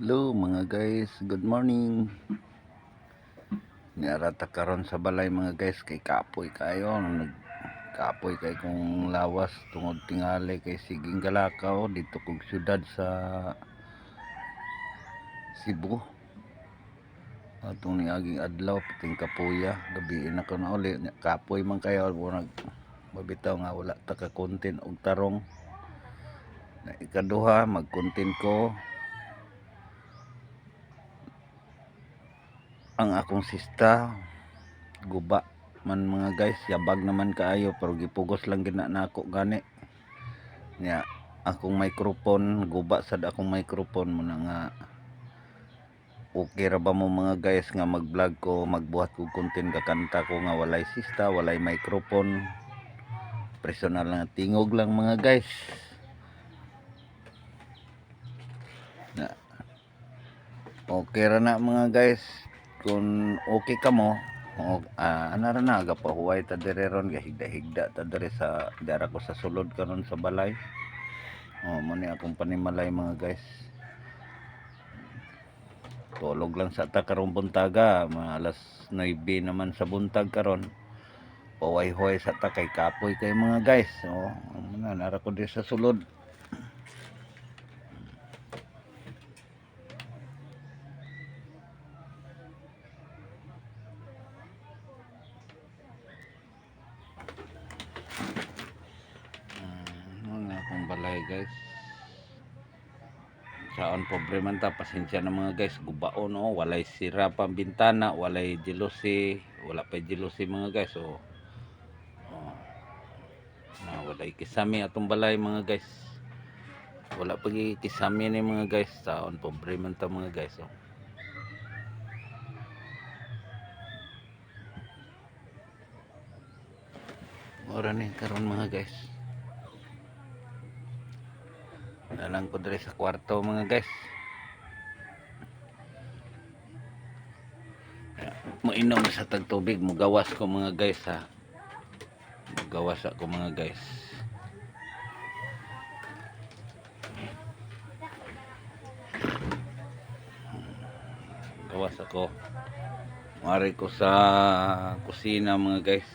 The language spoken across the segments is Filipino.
Hello mga guys, good morning. Niarata karon sa balay mga guys kay kapoy kayo nag kapoy kay kung lawas tungod tingali kay siging galakaw dito kog syudad sa Cebu. Atong niaging adlaw pating kapuya, gabi na ko na uli kapoy man kayo murag mabitaw nga wala ta ka content og tarong. Na ikaduha mag-content ko ang akong sista guba man mga guys yabag naman kaayo pero gipugos lang gina nako gani. Nya akong microphone guba sad akong microphone mo na nga okay ra ba mo mga guys nga mag vlog ko magbuhat ko content kakanta ko nga walay sista walay microphone. Personal lang tingog lang mga guys. Na okay ra na mga guys kung okay ka mo o ah, ano ra na gapahuway ta dire ron gahigda-higda ta dire sa dara ko sa sulod karon sa balay. Oh mo ni akong panimalay mga guys. Tulog lang sa ta karong buntaga mga alas 9 naman sa buntag karon Huway-huway sa ta kay kapoy kay mga guys oh ano na nara ko dire sa sulod akong balay guys. Saon problema ta? Pasensya na mga guys. Gubao no? Walay sira pang bintana. Walay jealousy. Wala pa jealousy mga guys. So oh. na walay kisame atong balay mga guys. Wala pa gi kisame ni mga guys. Saon problema ta mga guys oh. Ora ni karon mga guys. Dalang ko dire sa kwarto mga guys. Mainom sa tag tubig, mugawas ko mga guys ha. Mugawas ako mga guys. Gawas ako. Mari ko sa kusina mga guys.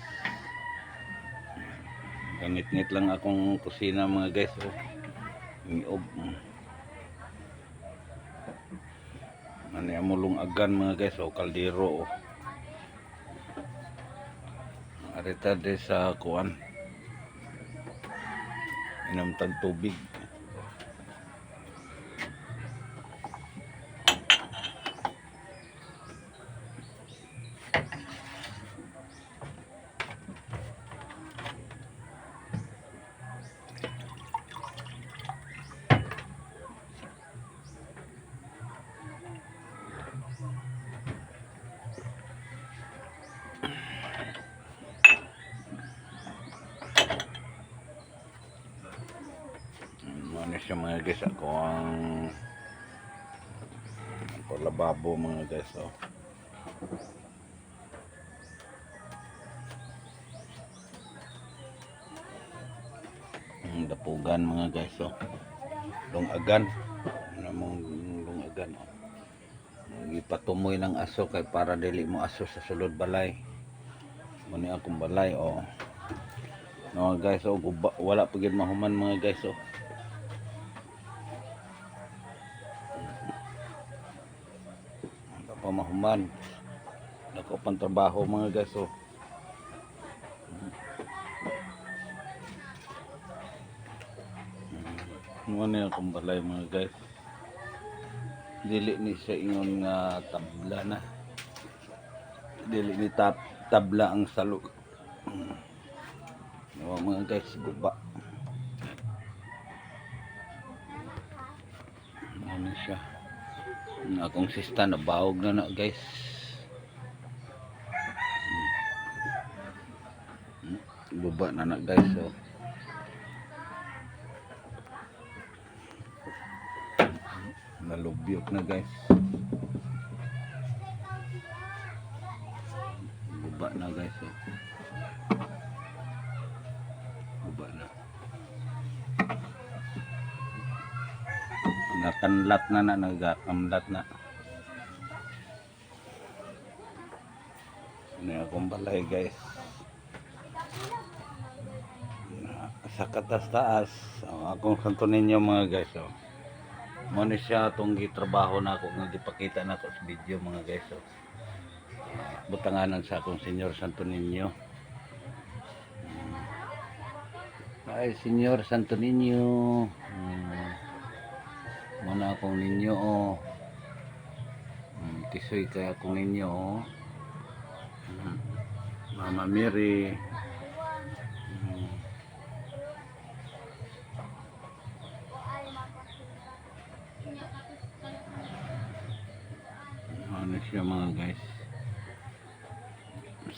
Ganit-ngit lang akong kusina mga guys. Oh. Niob. Ano yung mulong agan mga guys. O kaldero. Oh. Arita de sa kuan. Inom tag tubig. Ano siya mga guys. Ako ang ako lababo mga guys. Oh. Ang dapugan mga guys. Oh. Lungagan. Ano mong lungagan. Oh. Ipatumoy ng aso kay para dili mo aso sa sulod balay. Muni akong balay. Oh. No guys, oh, wala pa gid mahuman mga guys. Oh. Wala pa mahuman. Nako pang trabaho mga guys. Oh. Ano na akong balay mga guys. Dili ni siya ingon nga tabla na. Dili ni tab tabla ang salo. Ano mga guys, guba. Ano siya. Ang akong sista na bahog na na guys. Hmm. Guba na na guys. Oh. Nalubyok na guys. Guba na guys. Oh. Guba na. Nakanlat na na nagakamlat na ini akong balay guys sa katas taas ang akong santo ninyo mga guys oh. mo ni siya itong gitrabaho na ako nga gipakita na ako sa video mga guys oh. butanganan sa akong senyor santo ninyo ay senyor santo ninyo hmm. Mana akong ninyo oh. Hmm, tisoy kaya akong ninyo oh. Hmm. Mama Mary. Hmm. Ano siya mga guys.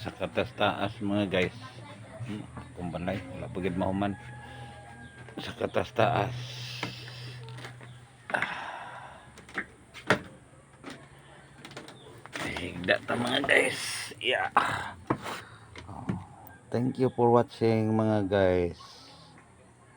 Sa katas taas mga guys. Hmm, kung balay, wala pagid mahuman. Sa katas taas. Higda ta mga guys. Yeah. Thank you for watching mga guys.